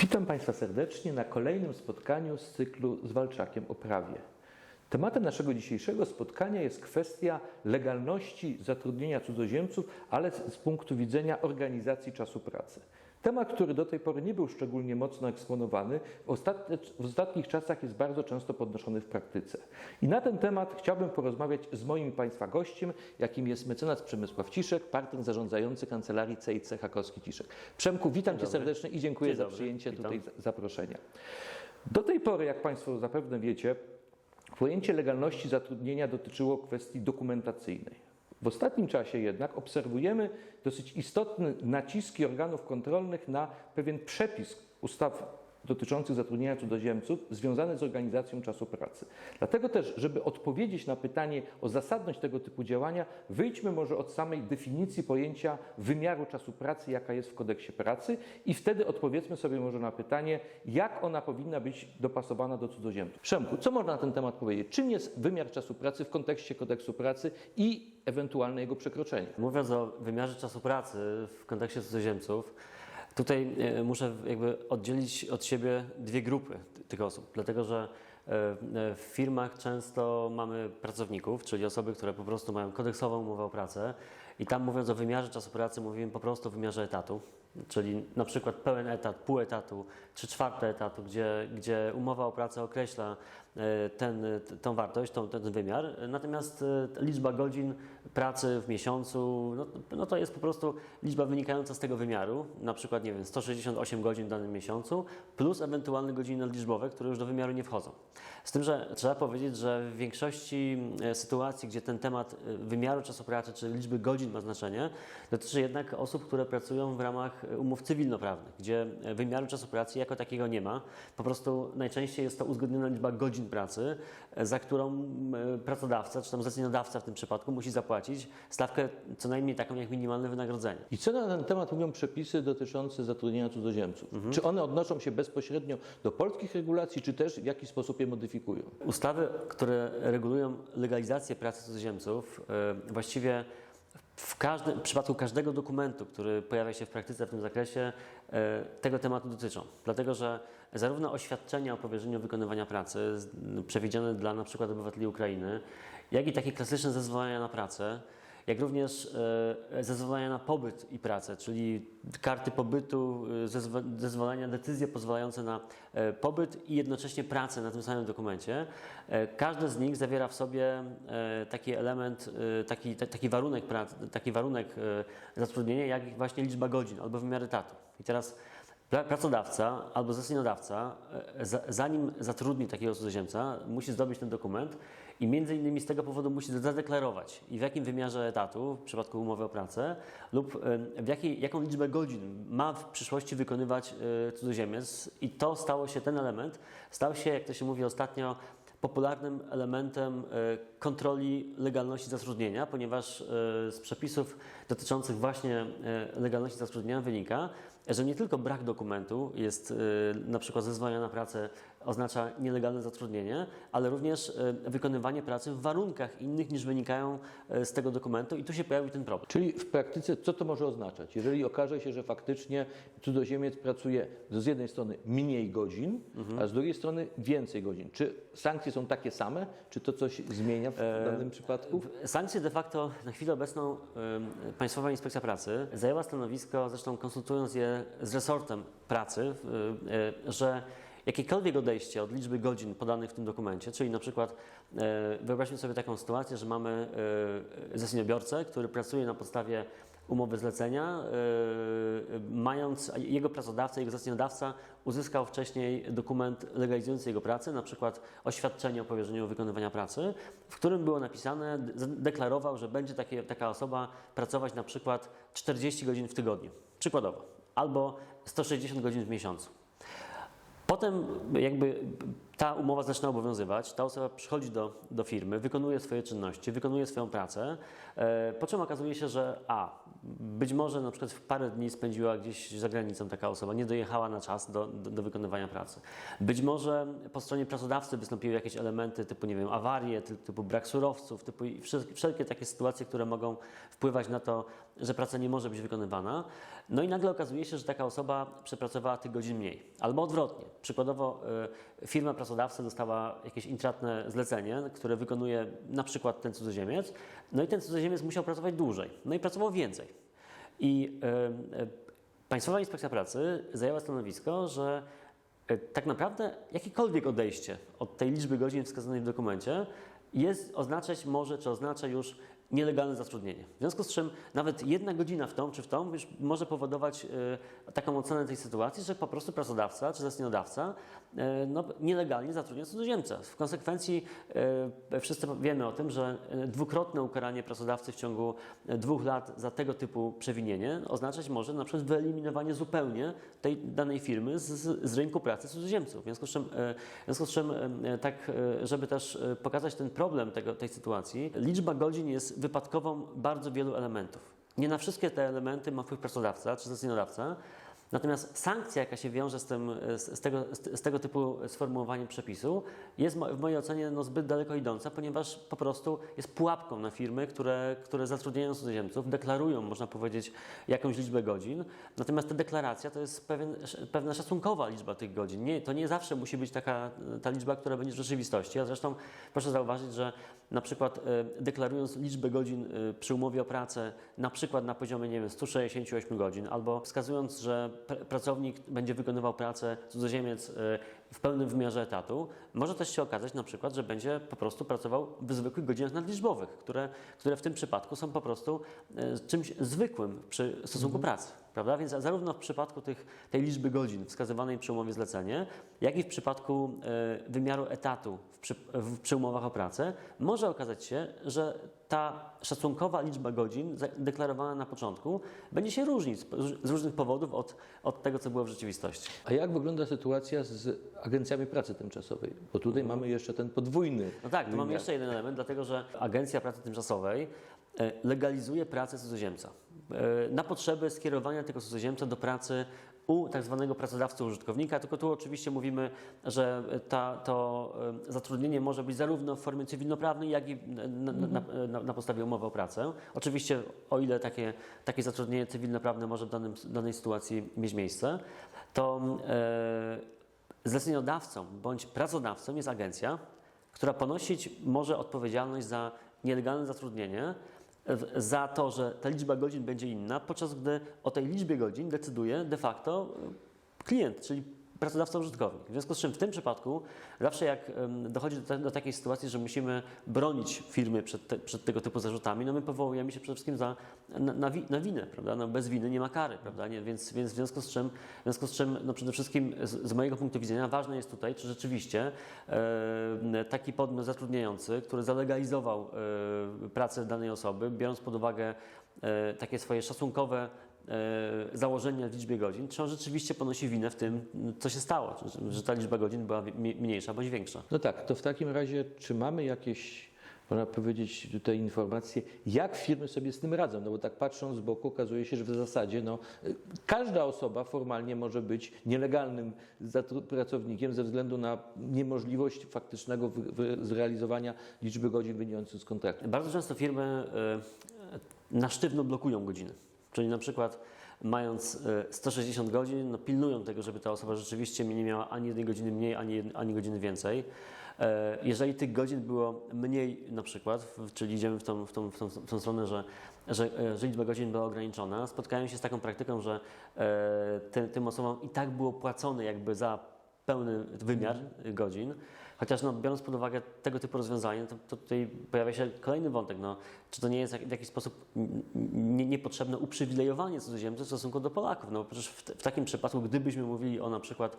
Witam Państwa serdecznie na kolejnym spotkaniu z cyklu z Walczakiem o prawie. Tematem naszego dzisiejszego spotkania jest kwestia legalności zatrudnienia cudzoziemców, ale z punktu widzenia organizacji czasu pracy. Temat, który do tej pory nie był szczególnie mocno eksponowany, w, ostatnie, w ostatnich czasach jest bardzo często podnoszony w praktyce. I na ten temat chciałbym porozmawiać z moim Państwa gościem, jakim jest mecenas Przemysław Ciszek, partner zarządzający kancelarii CIC Hakowski-Ciszek. Przemku, witam Cię serdecznie i dziękuję Dzień za dobry, przyjęcie witam. tutaj zaproszenia. Do tej pory, jak Państwo zapewne wiecie, pojęcie legalności zatrudnienia dotyczyło kwestii dokumentacyjnej. W ostatnim czasie jednak obserwujemy dosyć istotne naciski organów kontrolnych na pewien przepis ustaw dotyczących zatrudnienia cudzoziemców związany z organizacją czasu pracy. Dlatego też, żeby odpowiedzieć na pytanie o zasadność tego typu działania, wyjdźmy może od samej definicji pojęcia wymiaru czasu pracy, jaka jest w kodeksie pracy i wtedy odpowiedzmy sobie może na pytanie, jak ona powinna być dopasowana do cudzoziemców. Przemku, co można na ten temat powiedzieć? Czym jest wymiar czasu pracy w kontekście kodeksu pracy i ewentualne jego przekroczenie? Mówiąc o wymiarze czasu pracy w kontekście cudzoziemców, tutaj e, muszę jakby oddzielić od siebie dwie grupy ty- tych osób, dlatego że e, e, w firmach często mamy pracowników, czyli osoby, które po prostu mają kodeksową umowę o pracę i tam mówiąc o wymiarze czasu pracy mówimy po prostu o wymiarze etatu, czyli na przykład pełen etat, pół etatu, czy czwarte etatu, gdzie, gdzie umowa o pracę określa e, ten, tą wartość, tą, ten wymiar, natomiast e, liczba godzin pracy w miesiącu, no, no to jest po prostu liczba wynikająca z tego wymiaru, na przykład, nie wiem, 168 godzin w danym miesiącu, plus ewentualne godziny liczbowe, które już do wymiaru nie wchodzą. Z tym, że trzeba powiedzieć, że w większości e, sytuacji, gdzie ten temat wymiaru czasu pracy, czy liczby godzin ma znaczenie, dotyczy jednak osób, które pracują w ramach e, umów cywilnoprawnych, gdzie e, wymiaru czasu pracy jako takiego nie ma. Po prostu najczęściej jest to uzgodniona liczba godzin pracy, e, za którą pracodawca, czy tam zleceniodawca w tym przypadku musi zapłacić stawkę co najmniej taką jak minimalne wynagrodzenie. I co na ten temat mówią przepisy dotyczące zatrudnienia cudzoziemców? Czy one odnoszą się bezpośrednio do polskich regulacji, czy też w jakiś sposób je modyfikują? Ustawy, które regulują legalizację pracy cudzoziemców, właściwie w, każdym, w przypadku każdego dokumentu, który pojawia się w praktyce w tym zakresie, e, tego tematu dotyczą. Dlatego, że zarówno oświadczenia o powierzeniu wykonywania pracy przewidziane dla przykład obywateli Ukrainy, jak i takie klasyczne zezwolenia na pracę, jak również e, zezwolenia na pobyt i pracę, czyli karty pobytu, e, zezwo- zezwolenia, decyzje pozwalające na e, pobyt i jednocześnie pracę na tym samym dokumencie. Każdy z nich zawiera w sobie taki element, taki, ta- taki warunek pracy, taki warunek zatrudnienia, jak właśnie liczba godzin albo wymiar etatu. I teraz Pra- Pracodawca albo zleceniodawca, za- zanim zatrudni takiego cudzoziemca, musi zdobyć ten dokument i między innymi z tego powodu musi zadeklarować i w jakim wymiarze etatu w przypadku umowy o pracę lub w jakiej, jaką liczbę godzin ma w przyszłości wykonywać e, cudzoziemiec. I to stało się, ten element stał się, jak to się mówi ostatnio, popularnym elementem e, kontroli legalności zatrudnienia, ponieważ e, z przepisów dotyczących właśnie legalności zatrudnienia wynika, że nie tylko brak dokumentu jest na przykład zezwolenia na pracę oznacza nielegalne zatrudnienie, ale również e, wykonywanie pracy w warunkach innych niż wynikają e, z tego dokumentu i tu się pojawił ten problem. Czyli w praktyce co to może oznaczać? Jeżeli okaże się, że faktycznie cudzoziemiec pracuje z jednej strony mniej godzin, a z drugiej strony więcej godzin. Czy sankcje są takie same? Czy to coś zmienia w danym przypadku? Sankcje de facto na chwilę obecną Państwowa Inspekcja Pracy zajęła stanowisko, zresztą konsultując je z resortem pracy, y, że jakiekolwiek odejście od liczby godzin podanych w tym dokumencie, czyli na przykład y, wyobraźmy sobie taką sytuację, że mamy y, zleceniobiorcę, który pracuje na podstawie umowy zlecenia, y, mając, jego pracodawca, jego zleceniodawca uzyskał wcześniej dokument legalizujący jego pracę, na przykład oświadczenie o powierzeniu wykonywania pracy, w którym było napisane, de- deklarował, że będzie takie, taka osoba pracować na przykład 40 godzin w tygodniu, przykładowo, albo 160 godzin w miesiącu. Potem jakby ta umowa zaczyna obowiązywać, ta osoba przychodzi do, do firmy, wykonuje swoje czynności, wykonuje swoją pracę, e, po czym okazuje się, że a, być może na przykład w parę dni spędziła gdzieś za granicą taka osoba, nie dojechała na czas do, do, do wykonywania pracy. Być może po stronie pracodawcy wystąpiły jakieś elementy typu, nie wiem, awarie, ty- typu brak surowców, typu wszelkie, takie sytuacje, które mogą wpływać na to, że praca nie może być wykonywana. No i nagle okazuje się, że taka osoba przepracowała tych godzin mniej. Albo odwrotnie. Przykładowo y, firma pracodawcy dostała jakieś intratne zlecenie, które wykonuje na przykład ten cudzoziemiec, no i ten cudzoziemiec musiał pracować dłużej, no i pracował więcej. I y, y, Państwowa Inspekcja Pracy zajęła stanowisko, że y, tak naprawdę jakiekolwiek odejście od tej liczby godzin wskazanej w dokumencie jest oznaczać może, czy oznacza już nielegalne zatrudnienie. W związku z czym nawet jedna godzina w tą czy w tą już może powodować y, taką ocenę tej sytuacji, że po prostu pracodawca czy zleceniodawca no, nielegalnie zatrudnia cudzoziemca. W konsekwencji y, wszyscy wiemy o tym, że y, dwukrotne ukaranie pracodawcy w ciągu dwóch lat za tego typu przewinienie oznaczać może na przykład wyeliminowanie zupełnie tej danej firmy z, z rynku pracy cudzoziemców. W związku z czym, e, w związku z czym e, tak, e, żeby też e, pokazać ten problem tego, tej sytuacji, liczba godzin jest wypadkową bardzo wielu elementów. Nie na wszystkie te elementy ma wpływ pracodawca czy zleceniodawca, Natomiast sankcja, jaka się wiąże z, tym, z, tego, z, tego typu sformułowaniem przepisu, jest w mojej ocenie no, zbyt daleko idąca, ponieważ po prostu jest pułapką na firmy, które, które zatrudniają cudzoziemców, deklarują, można powiedzieć, jakąś liczbę godzin. Natomiast ta deklaracja to jest pewien, pewna szacunkowa liczba tych godzin. Nie, to nie zawsze musi być taka ta liczba, która będzie w rzeczywistości. A zresztą proszę zauważyć, że na przykład e, deklarując liczbę godzin e, przy umowie o pracę, na przykład na poziomie, nie wiem, 168 godzin, albo wskazując, że pr- pracownik będzie wykonywał pracę, cudzoziemiec e, w pełnym wymiarze etatu, może też się okazać na przykład, że będzie po prostu pracował w zwykłych godzinach nadliczbowych, które, które w tym przypadku są po prostu e, czymś zwykłym przy stosunku pracy. Prawda? Więc zarówno w przypadku tych, tej liczby godzin wskazywanej przy umowie zlecenie, jak i w przypadku e, wymiaru etatu w, przy, w, przy umowach o pracę, może okazać się, że ta szacunkowa liczba godzin deklarowana na początku będzie się różnić z, różnych powodów od, od tego, co było w rzeczywistości. A jak wygląda sytuacja z agencjami pracy tymczasowej? Bo tutaj mamy jeszcze ten podwójny. No tak, tu mamy jeszcze jeden element, dlatego że Agencja Pracy Tymczasowej e, legalizuje pracę cudzoziemca na potrzeby skierowania tego cudzoziemca do pracy u tak zwanego pracodawcy użytkownika, tylko tu oczywiście mówimy, że ta, to e, zatrudnienie może być zarówno w formie cywilnoprawnej, jak i na, na, na, na, podstawie umowy o pracę. Oczywiście o ile takie, takie zatrudnienie cywilnoprawne może w danym, danej sytuacji mieć miejsce, to e, zleceniodawcą bądź pracodawcą jest agencja, która ponosić może odpowiedzialność za nielegalne zatrudnienie, za to, że ta liczba godzin będzie inna, podczas gdy o tej liczbie godzin decyduje de facto y, klient, czyli pracodawca użytkownik. W związku z czym w tym przypadku zawsze jak dochodzi do, te, do takiej sytuacji, że musimy bronić firmy przed, te, przed tego typu zarzutami, no my powołujemy się przede wszystkim za, na, na, wi, na winę, prawda? No bez winy nie ma kary, prawda? Nie, więc, więc w związku z czym, w związku z czym no przede wszystkim z, z mojego punktu widzenia ważne jest tutaj, czy rzeczywiście e, taki podmiot zatrudniający, który zalegalizował e, pracę danej osoby, biorąc pod uwagę e, takie swoje szacunkowe założenia w liczbie godzin, czy on rzeczywiście ponosi winę w tym, co się stało, że, ta liczba godzin była mniejsza bądź większa. No tak, to w takim razie, czy mamy jakieś, można powiedzieć, tutaj informacje, jak firmy sobie z tym radzą? No bo tak patrząc z boku, okazuje się, że w zasadzie no, każda osoba formalnie może być nielegalnym pracownikiem ze względu na niemożliwość faktycznego zrealizowania liczby godzin wynikających z kontraktu. Bardzo często firmy e, na sztywno blokują godziny. Czyli na przykład mając e, 160 godzin, no pilnują tego, żeby ta osoba rzeczywiście nie miała ani jednej godziny mniej, ani, ani godziny więcej. E, Jeżeli tych godzin było mniej na przykład, czyli idziemy w tą, w tą, w tą, w tą stronę, że, że, e, że liczba godzin była ograniczona, spotkałem się z taką praktyką, że e, tym, tym osobom i tak było płacone jakby za pełny wymiar godzin, Chociaż no, biorąc pod uwagę tego typu rozwiązanie, to, to tutaj pojawia się kolejny wątek. No, czy to nie jest w jakiś sposób niepotrzebne uprzywilejowanie cudzoziemców w stosunku do Polaków? No przecież w, w takim przypadku, gdybyśmy mówili o na przykład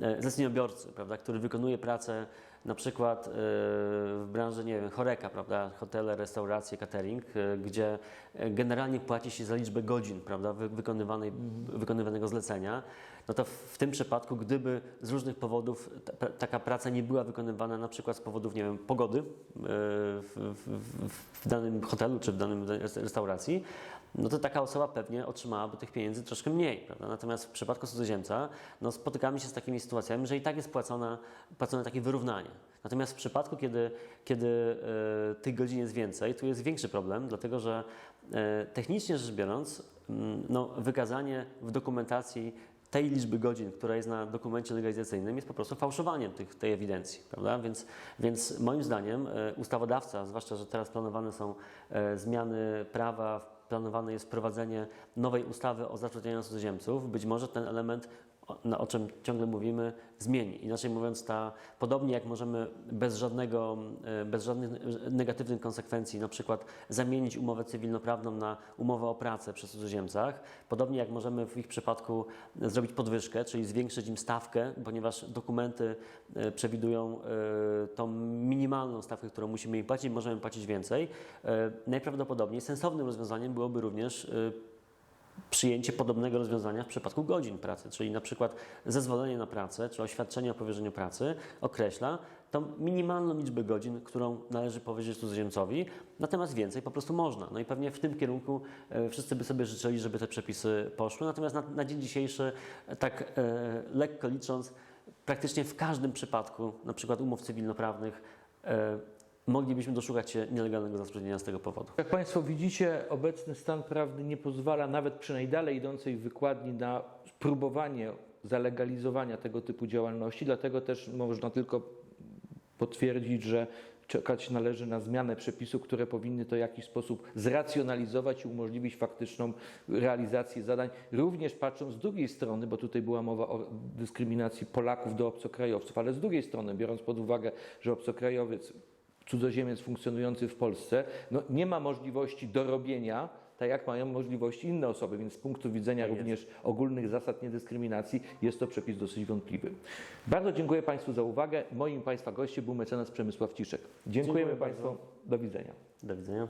e, zleceniobiorcy, prawda, który wykonuje pracę na przykład e, w branży, nie wiem, choreka, prawda, hotele, restauracje, catering, e, gdzie e, generalnie płaci się za liczbę godzin, prawda, wy- wykonywanej, wykonywanego zlecenia, no to w, tym przypadku, gdyby z różnych powodów ta, taka praca nie była wykonywana, na przykład z powodów, nie wiem, pogody w, w, w, danym hotelu czy w danym res- restauracji, no to taka osoba pewnie otrzymałaby tych pieniędzy troszkę mniej, prawda? Natomiast w przypadku cudzoziemca, no spotykamy się z takimi sytuacjami, że i tak jest płacone, płacone takie wyrównanie. Natomiast w przypadku, kiedy, kiedy e, tych godzin jest więcej, tu jest większy problem, dlatego że e, technicznie rzecz biorąc, mm, no, wykazanie w dokumentacji tej liczby godzin, która jest na dokumencie legalizacyjnym, jest po prostu fałszowaniem tych, tej ewidencji, prawda? Więc, więc moim zdaniem e, ustawodawca, zwłaszcza, że teraz planowane są zmiany prawa, planowane jest wprowadzenie nowej ustawy o zatrudnianiu cudzoziemców, być może ten element, o, czym ciągle mówimy, zmieni. Inaczej mówiąc, ta, podobnie jak możemy bez, żadnego, e, bez żadnych negatywnych konsekwencji, na przykład zamienić umowę cywilnoprawną na umowę o pracę przy cudzoziemcach, podobnie jak możemy w ich przypadku zrobić podwyżkę, czyli zwiększyć im stawkę, ponieważ dokumenty e, przewidują e, tą minimalną stawkę, którą musimy im płacić, możemy płacić więcej. Najprawdopodobniej sensownym rozwiązaniem byłoby również przyjęcie podobnego rozwiązania w przypadku godzin pracy, czyli na przykład zezwolenie na pracę czy oświadczenie o powierzeniu pracy określa tą minimalną liczbę godzin, którą należy powierzyć cudzoziemcowi, natomiast więcej po prostu można. No i pewnie w tym kierunku e, wszyscy by sobie życzyli, żeby te przepisy poszły, natomiast na, na dzień dzisiejszy, e, tak e, lekko licząc, praktycznie w każdym przypadku, na przykład umów cywilnoprawnych, e, moglibyśmy doszukać się nielegalnego zatrudnienia z tego powodu. Jak Państwo widzicie, obecny stan prawny nie pozwala nawet przy najdalej idącej wykładni na próbowanie zalegalizowania tego typu działalności, dlatego też można tylko potwierdzić, że czekać należy na zmianę przepisów, które powinny to w jakiś sposób zracjonalizować i umożliwić faktyczną realizację zadań, również patrząc z drugiej strony, bo tutaj była mowa o dyskryminacji Polaków do obcokrajowców, ale z drugiej strony, biorąc pod uwagę, że obcokrajowiec cudzoziemiec funkcjonujący w Polsce no, nie ma możliwości dorobienia, tak jak mają możliwości inne osoby, więc z punktu widzenia Tak jest. również ogólnych zasad niedyskryminacji jest to przepis dosyć wątpliwy. Bardzo dziękuję Państwu za uwagę. Moim Państwa gościem był mecenas Przemysław Ciszek. Dziękujemy Dziękuję Państwu. Do widzenia. Do widzenia.